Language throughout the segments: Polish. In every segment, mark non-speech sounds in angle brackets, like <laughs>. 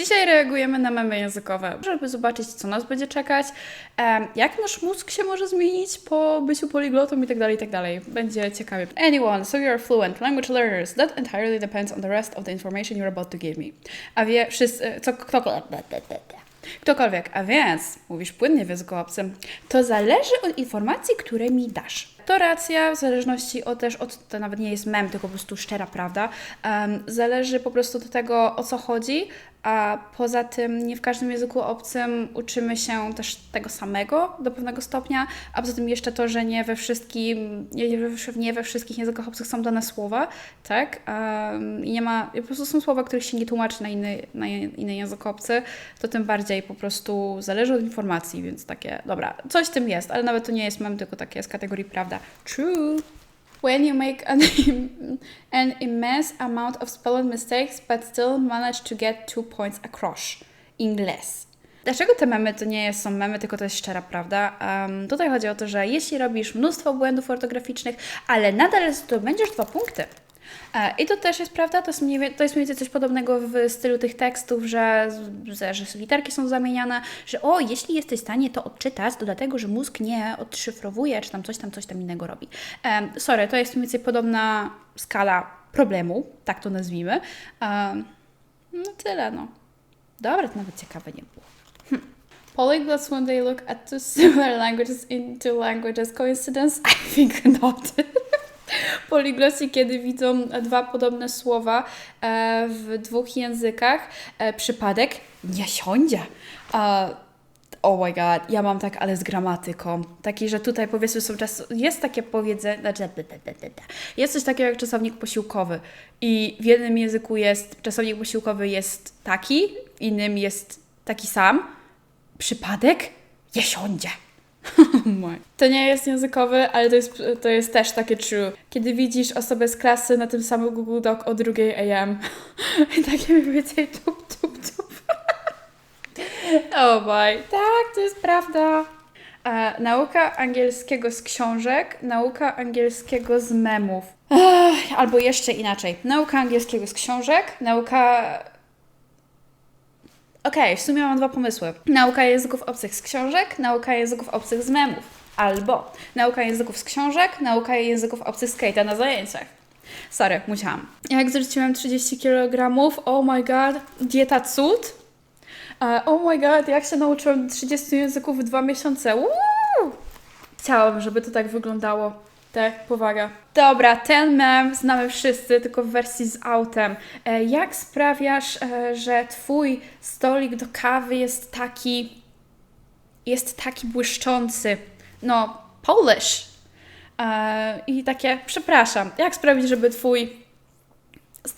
Dzisiaj reagujemy na memy językowe, żeby zobaczyć, co nas będzie czekać, jak nasz mózg się może zmienić po byciu poliglotą i tak dalej, i tak. Będzie ciekawie. Anyone, so you're fluent, language learners. That entirely depends on the rest of the information you're about to give me. A wie, wszyscy, co, kto, ktokolwiek, a więc, mówisz płynnie w języku obcym, to zależy od informacji, które mi dasz. To racja, w zależności od też od, to nawet nie jest mem, tylko po prostu szczera prawda, em, zależy po prostu od tego, o co chodzi, a poza tym nie w każdym języku obcym uczymy się też tego samego do pewnego stopnia, a poza tym jeszcze to, że nie we wszystkim, nie we, wszystkich językach obcych są dane słowa, tak? Em, I nie ma, po prostu są słowa, których się nie tłumaczy na inny, na inny język obcy, to tym bardziej po prostu zależy od informacji, więc takie, dobra, coś w tym jest, ale nawet to nie jest mem, tylko takie z kategorii prawda. True. When you make an, an immense amount of spelling mistakes, but still manage to get two points across. English. Dlaczego te memy to nie są memy, tylko to jest szczera prawda? Um, tutaj chodzi o to, że jeśli robisz mnóstwo błędów ortograficznych, ale nadal zdobędziesz dwa punkty. E, I to też jest prawda, to jest, mniej, to jest mniej więcej coś podobnego w stylu tych tekstów, że, że, literki są zamieniane, że o, jeśli jesteś w stanie to odczytać, to dlatego, że mózg nie odszyfrowuje, czy tam coś tam, coś tam innego robi. Em, sorry, to jest mniej więcej podobna skala problemu, tak to nazwijmy. Em, no tyle, no. Dobra, to nawet ciekawe nie było. Hm. Polyglots, when they look at two similar languages in two languages, coincidence? I think not. <laughs> Poligloci, kiedy widzą dwa podobne słowa e, w dwóch językach, e, przypadek nie siądzie. Oh my god, ja mam tak, ale z gramatyką. Taki, że tutaj powiedzmy są czas. Jest takie powiedzenie, znaczy, jest coś takiego jak czasownik posiłkowy. I w jednym języku jest czasownik posiłkowy jest taki, w innym jest taki sam. Przypadek nie siądzie. <laughs> To nie jest językowy, ale to jest, to jest też takie true. Kiedy widzisz osobę z klasy na tym samym Google Doc o 2 AM. <laughs> I takie mniej więcej tup, tup, tup. <laughs> Oh boy. Tak, to jest prawda. E, nauka angielskiego z książek, nauka angielskiego z memów. Ech, albo jeszcze inaczej. Nauka angielskiego z książek, nauka Okej, w sumie mam dwa pomysły. Nauka języków obcych z książek, nauka języków obcych z memów. Albo nauka języków z książek, nauka języków obcych z Kate'a na zajęciach. Sorry, musiałam. Jak zrzuciłem 30 kg, oh my god, dieta cud. E, oh my god, jak się nauczyłem 30 języków w dwa miesiące. Woo! Chciałabym, żeby to tak wyglądało. Tak, powaga. Dobra, ten mem znamy wszyscy, tylko w wersji z autem. E, jak sprawiasz, e, że twój stolik do kawy jest taki. jest taki błyszczący? No, Polish. E, I takie, przepraszam, jak sprawić, żeby twój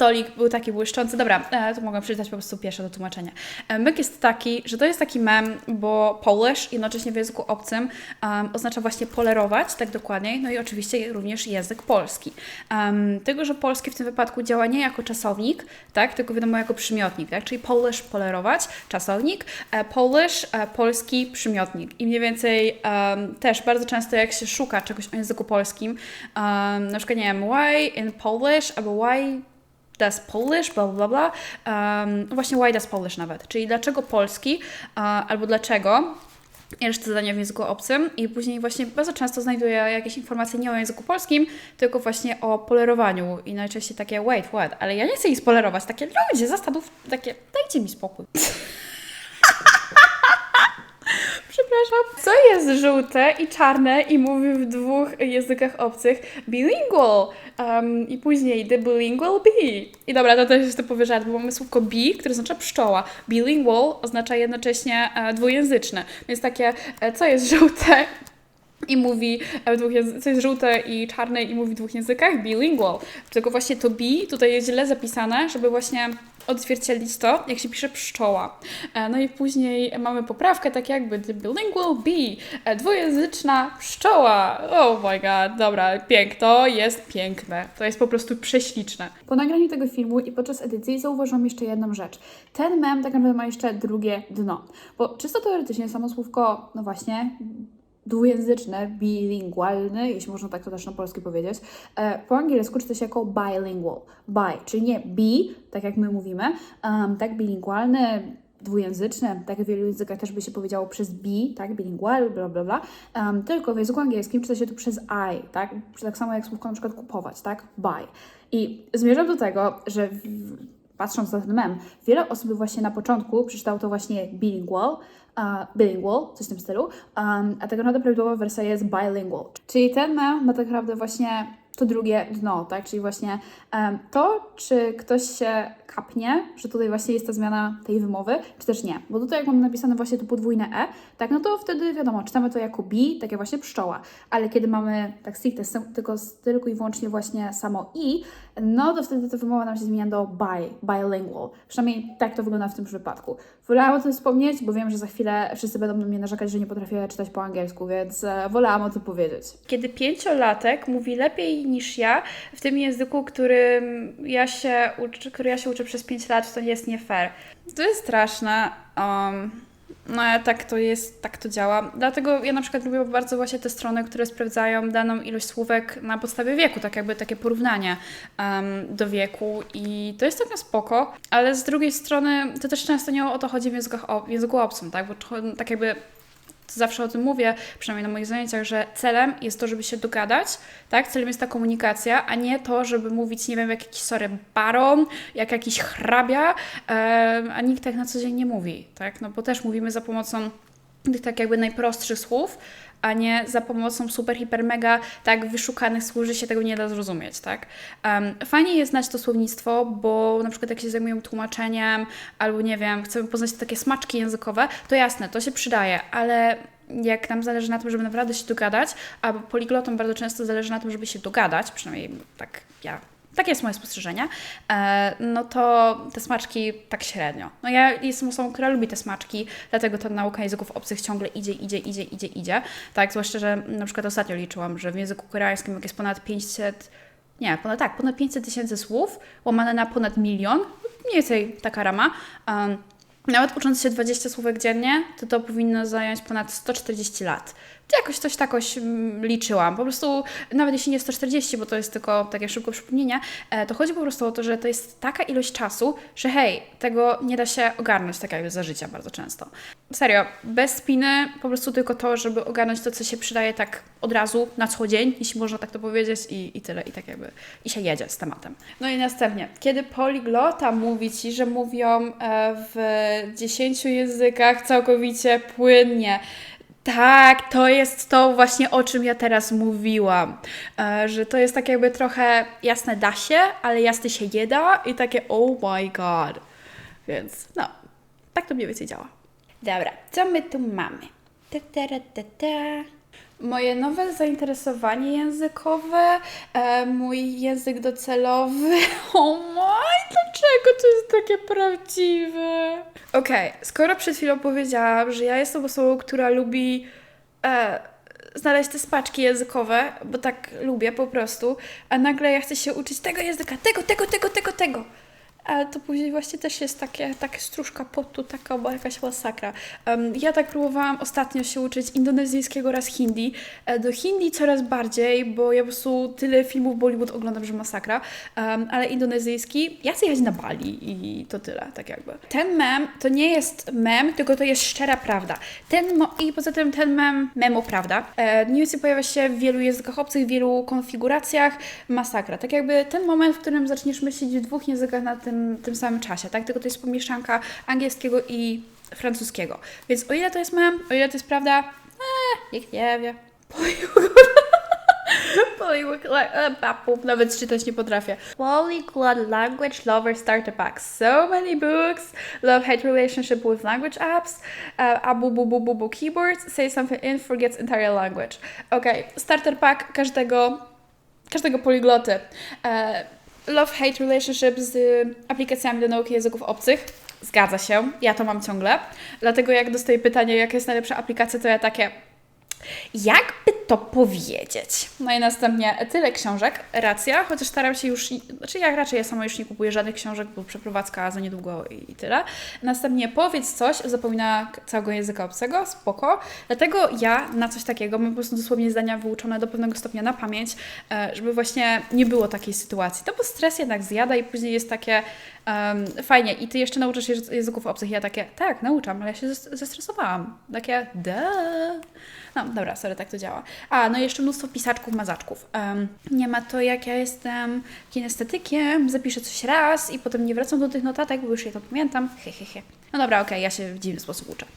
stolik był taki błyszczący. Dobra, e, to mogę przeczytać po prostu pierwsze do tłumaczenia. E, myk jest taki, że to jest taki mem, bo Polish jednocześnie w języku obcym um, oznacza właśnie polerować, tak dokładniej, no i oczywiście również język polski. Um, tego, że polski w tym wypadku działa nie jako czasownik, tak, tylko wiadomo jako przymiotnik, tak, czyli Polish polerować, czasownik, e, Polish, e, polski przymiotnik. I mniej więcej um, też bardzo często jak się szuka czegoś o języku polskim, um, na przykład nie wiem, why in Polish albo why does Polish, bla bla bla. Um, właśnie why does Polish nawet, czyli dlaczego polski, uh, albo dlaczego. I resztę zadania w języku obcym i później właśnie bardzo często znajduję jakieś informacje nie o języku polskim, tylko właśnie o polerowaniu i najczęściej takie wait, what, ale ja nie chcę ich spolerować, takie ludzie, zastanów, takie dajcie mi spokój. <laughs> Przepraszam. Co jest żółte i czarne i mówi w dwóch językach obcych? Bilingual. Um, I później the bilingual bee. I dobra, to też jest typowy żart, bo mamy słówko bee, które oznacza pszczoła. Bilingual oznacza jednocześnie e, dwujęzyczne. Więc takie, e, co jest żółte i mówi e, w dwóch języ- co jest żółte i czarne i mówi w dwóch językach, bilingual. Tylko właśnie to be tutaj jest źle zapisane, żeby właśnie odzwierciedlić to, jak się pisze pszczoła. E, No i później mamy poprawkę, tak jakby the bilingual bee, e, dwujęzyczna pszczoła. Oh my god, dobra, piękne, to jest piękne, to jest po prostu prześliczne. Po nagraniu tego filmu i podczas edycji zauważyłam jeszcze jedną rzecz. Ten mem tak naprawdę ma jeszcze drugie dno, bo czysto teoretycznie samo słówko, no właśnie, dwujęzyczny, bilingualny, jeśli można tak to też na polski powiedzieć. E, po angielsku czyta się jako bilingual. Bi, czyli nie bi, tak jak my mówimy, um, tak bilingualny, dwujęzyczny, tak w wielu językach też by się powiedziało przez bi, tak, bilingual, bla, bla, bla, um, tylko w języku angielskim czyta się to przez I, tak, tak samo jak słówko na przykład kupować, tak, buy. I zmierzam do tego, że w, patrząc na ten mem, wiele osób właśnie na początku przeczytało to właśnie bilingual, bilingual, coś w tym stylu, um, a tak naprawdę prawidłowa wersja jest bilingual. Czyli ten mem ma tak naprawdę właśnie to drugie dno, tak? Czyli właśnie to, czy ktoś się kapnie, że tutaj właśnie jest ta zmiana tej wymowy, czy też nie. Bo tutaj jak mamy napisane właśnie to podwójne E, tak, no to wtedy wiadomo, czytamy to jako bi, tak jak właśnie pszczoła. Ale kiedy mamy tak stricte tylko, tylko i wyłącznie właśnie samo i, no to wtedy ta wymowa nam się zmienia do bi, bilingual. Przynajmniej tak to wygląda w tym przypadku. Wolałam o tym wspomnieć, bo wiem, że za chwilę wszyscy będą na mnie narzekać, że nie potrafię czytać po angielsku, więc e, wolałam o tym powiedzieć. Kiedy pięciolatek mówi lepiej niż ja w tym języku, którym ja się uczy, który ja się uczę przez 5 lat, to jest nie fair. To jest straszne. Um, no tak to jest, tak to działa. Dlatego ja na przykład lubię bardzo właśnie te strony, które sprawdzają daną ilość słówek na podstawie wieku, tak jakby takie porównanie um, do wieku i to jest całkiem spoko, ale z drugiej strony to też często nie o to chodzi w, językach, w języku obcym, tak? Bo tak jakby zawsze o tym mówię, przynajmniej na moich zajęciach, że celem jest to, żeby się dogadać, tak? Celem jest ta komunikacja, a nie to, żeby mówić, nie wiem, jak jakiś sorry baron, jak jakiś hrabia, a nikt tak na co dzień nie mówi, tak? No bo też mówimy za pomocą tych tak jakby najprostszych słów, a nie za pomocą super, hiper, mega tak wyszukanych słów, że się tego nie da zrozumieć, tak? Um, fajnie jest znać to słownictwo, bo na przykład jak się zajmują tłumaczeniem, albo nie wiem, chcemy poznać takie smaczki językowe, to jasne, to się przydaje, ale jak nam zależy na tym, żeby naprawdę się dogadać, a poliglotom bardzo często zależy na tym, żeby się dogadać, przynajmniej tak ja takie jest moje spostrzeżenie, no to te smaczki tak średnio. No ja jestem osobą, która lubi te smaczki, dlatego ta nauka języków obcych ciągle idzie, idzie, idzie, idzie, idzie. Tak, zwłaszcza, że na przykład ostatnio liczyłam, że w języku koreańskim jak jest ponad 500, nie, ponad, tak, ponad 500 tysięcy słów, łamane na ponad milion, mniej więcej taka rama, um, nawet ucząc się 20 słówek dziennie, to to powinno zająć ponad 140 lat jakoś coś takoś mm, liczyłam. Po prostu, nawet jeśli nie 140, bo to jest tylko takie szybko przypomnienie, e, to chodzi po prostu o to, że to jest taka ilość czasu, że hej, tego nie da się ogarnąć tak jakby za życia bardzo często. Serio, bez spiny po prostu tylko to, żeby ogarnąć to, co się przydaje tak od razu, na co dzień, jeśli można tak to powiedzieć i, i tyle, i tak jakby, i się jedzie z tematem. No i następnie, kiedy poliglota mówi Ci, że mówią e, w 10 językach całkowicie płynnie, tak, to jest to właśnie o czym ja teraz mówiłam. E, że to jest tak jakby trochę jasne da się, ale jasne się nie da i takie oh my god. Więc no, tak to mniej więcej działa. Dobra, co my tu mamy? Ta, ta, ta, ta. Moje nowe zainteresowanie językowe, e, mój język docelowy. O <laughs> oh my, dlaczego to jest takie prawdziwe? Okej, skoro przed chwilą powiedziałam, że ja jestem osobą, która lubi e, znaleźć te spaczki językowe, bo tak lubię po prostu, a nagle ja chcę się uczyć tego języka, tego, tego, tego, tego, tego ale to później właśnie też jest takie, takie stróżka potu, taka bo jakaś masakra. Um, ja tak próbowałam ostatnio się uczyć indonezyjskiego oraz hindi. E, do hindi coraz bardziej, bo ja po prostu tyle filmów Bollywood oglądam, że masakra. Um, ale indonezyjski, ja chcę jechać na Bali i to tyle, tak jakby. Ten mem to nie jest mem, tylko to jest szczera prawda. Ten I poza tym ten mem, memo prawda, e, więcej pojawia się w wielu językach obcych, w wielu konfiguracjach, masakra. Tak jakby ten moment, w którym zaczniesz myśleć w dwóch językach na tym tym, tym samym czasie, tak? Tylko to jest pomieszanka angielskiego i francuskiego. Więc o ile to jest mem, o ile to jest prawda, eee, nikt nie wie. <laughs> Polyglot, uh, nawet czytać nie potrafię. Polyglot Language Lover Starter Pack. So many books. Love-hate relationship with language apps. Uh, abu bu bu bu bu keyboards. Say something in, forgets entire language. Ok, starter pack każdego, każdego poligloty. Uh, love-hate relationship z aplikacjami do nauki języków obcych. Zgadza się, ja to mam ciągle. Dlatego jak dostaję pytanie, jaka jest najlepsza aplikacja, to ja takie, jakby to powiedzieć. No i następnie tyle książek, racja, chociaż staram się już, znaczy ja raczej ja sama już nie kupuję żadnych książek, bo przeprowadzka za niedługo i, i tyle. Następnie powiedz coś, zapomina całego języka obcego, spoko. Dlatego ja na coś takiego mam po prostu dosłownie zdania wyuczone do pewnego stopnia na pamięć, e, żeby właśnie nie było takiej sytuacji. To bo stres jednak zjada i później jest takie em, fajnie. I ty jeszcze nauczysz się języków obcych. Ja takie, tak, nauczam, ale ja się zes- zestresowałam. Takie, duh. No, dobra, sorry, tak to działa. A, no i jeszcze mnóstwo pisaczków, mazaczków. Em, nie ma to, jak ja jestem kinestetykiem, zapiszę coś raz i potem nie wracam do tych notatek, bo już je to pamiętam. He, he, he. No dobra, okej, ja się w dziwny sposób uczę. <laughs>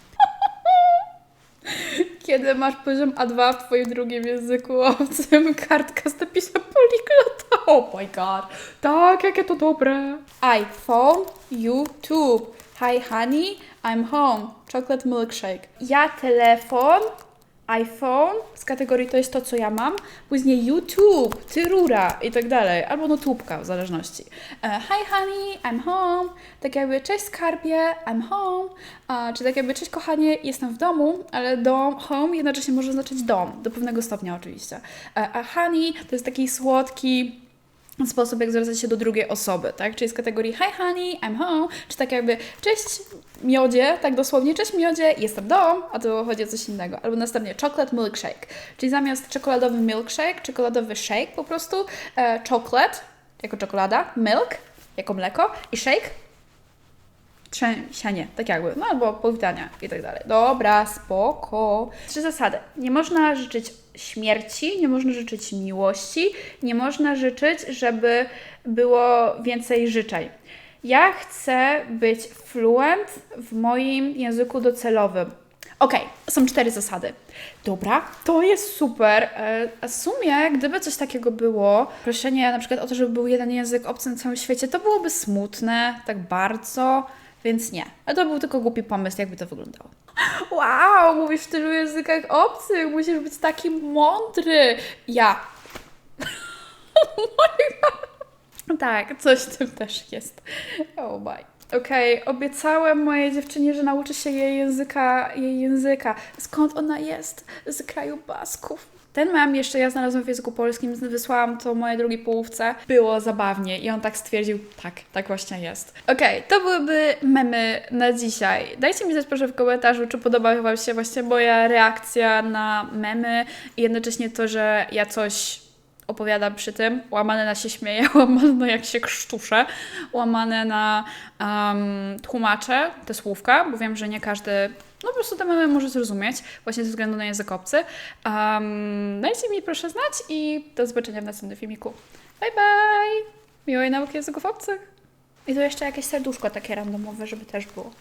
Kiedy masz poziom A2 w Twoim drugim języku obcym, kartka z napisem poliglota. <laughs> Oh my god. Tak, jakie to dobre. iPhone, YouTube. Hi honey, I'm home. Chocolate milkshake. Ja telefon, iPhone z kategorii to jest to, co ja mam, później YouTube, ty rura i tak dalej, albo no tubka w zależności. E, Hi honey, I'm home, tak jakby cześć skarbie, I'm home, czy tak jakby cześć kochanie, jestem w domu, ale dom, home jednocześnie może znaczyć dom, do pewnego stopnia oczywiście. E, A honey to jest taki słodki sposób, jak zwracać się do drugiej osoby, tak? Czyli z kategorii Hi honey, I'm home, czy tak jakby Cześć miodzie, tak dosłownie, cześć miodzie, jestem dom, a tu chodzi o coś innego. Albo następnie chocolate milkshake, czyli zamiast czekoladowy milkshake, czekoladowy shake po prostu, e, chocolate jako czekolada, milk jako mleko i shake trzęsianie, tak jakby, no albo powitania i tak dalej. Dobra, spoko. Trzy zasady. Nie można życzyć śmierci, nie można życzyć miłości, nie można życzyć, żeby było więcej życzeń. Ja chcę być fluent w moim języku docelowym. Okej, są cztery zasady. Dobra, to jest super. E, A w sumie, gdyby coś takiego było, proszenie na przykład o to, żeby był jeden język obcy na całym świecie, to byłoby smutne, tak bardzo, więc nie. A to był tylko głupi pomysł, jakby to wyglądało. Wow, mówisz w tylu językach obcych, musisz być taki mądry. Ja. <laughs> tak, coś w tym też jest. Oh my. Okej, obiecałem mojej dziewczynie, że nauczy się jej języka, jej języka. Skąd ona jest? Z kraju Basków. Ten mam jeszcze ja znalazłam w języku polskim, wysłałam to mojej drugiej połówce. Było zabawnie i on tak stwierdził, tak, tak właśnie jest. Okej, to byłyby memy na dzisiaj. Dajcie mi znać proszę w komentarzu, czy podoba Wam się właśnie moja reakcja na memy i jednocześnie to, że ja coś opowiadam przy tym, łamane na się śmieję, <laughs> łamane na jak się krztuszę, łamane na um, tłumaczę te słówka, bo wiem, że nie każdy, no po prostu te memy może zrozumieć, właśnie ze względu na język obcy. Um, dajcie mi proszę znać i do zobaczenia w następnym filmiku. Bye bye! Miłej nauki języków obcych! I tu jeszcze jakieś serduszko takie randomowe, żeby też było.